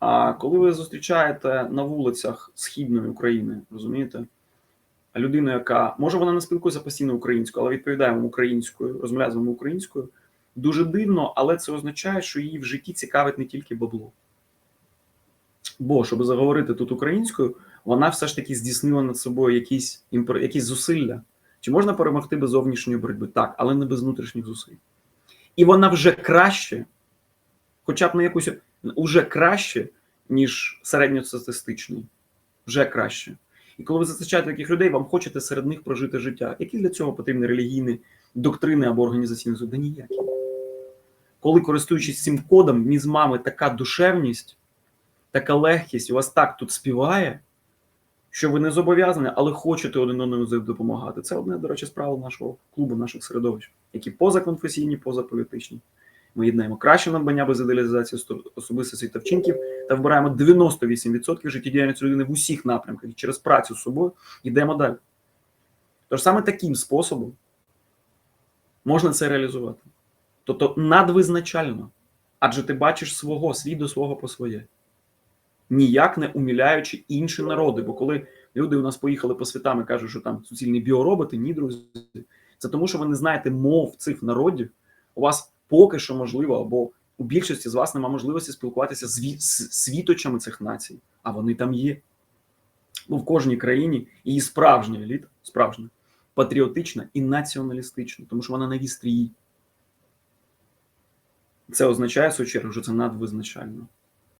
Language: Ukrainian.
А коли ви зустрічаєте на вулицях Східної України, розумієте, людину, яка може вона не спілкується постійно українською, але відповідає вам українською, розмовляє з вами українською, дуже дивно, але це означає, що її в житті цікавить не тільки бабло. Бо, щоб заговорити тут українською, вона все ж таки здійснила над собою якісь, якісь зусилля. Чи можна перемогти без зовнішньої боротьби? Так, але не без внутрішніх зусиль. І вона вже краще, хоча б на якусь уже краще, ніж середньостатистичний. Вже краще. І коли ви зустрічаєте таких людей, вам хочете серед них прожити життя. Які для цього потрібні релігійні доктрини або організаційні? Да ніякі. Коли користуючись цим кодом, між вами така душевність, така легкість, у вас так тут співає, що ви не зобов'язані, але хочете один одному допомагати. Це одне, до речі, з правил нашого клубу, наших середовищ, які позаконфесійні, позаполітичні. Ми єднаємо краще надбання без ідеалізації сто- особистостей та вчинків та вбираємо 98% життєдіяльності людини в усіх напрямках і через працю з собою йдемо далі. Тож саме таким способом можна це реалізувати. Тобто надвизначально, адже ти бачиш свого, свій до свого по своє, ніяк не уміляючи інші народи. Бо коли люди у нас поїхали по світам і кажуть, що там суцільні біороботи, ні, друзі, це тому, що ви не знаєте мов цих народів. У вас поки що можливо, або у більшості з вас немає можливості спілкуватися з світочами цих націй, а вони там є. Ну, в кожній країні її справжня еліта, справжня, патріотична і націоналістична, тому що вона на вістрії. Це означає, в свою чергу, що це надвизначально.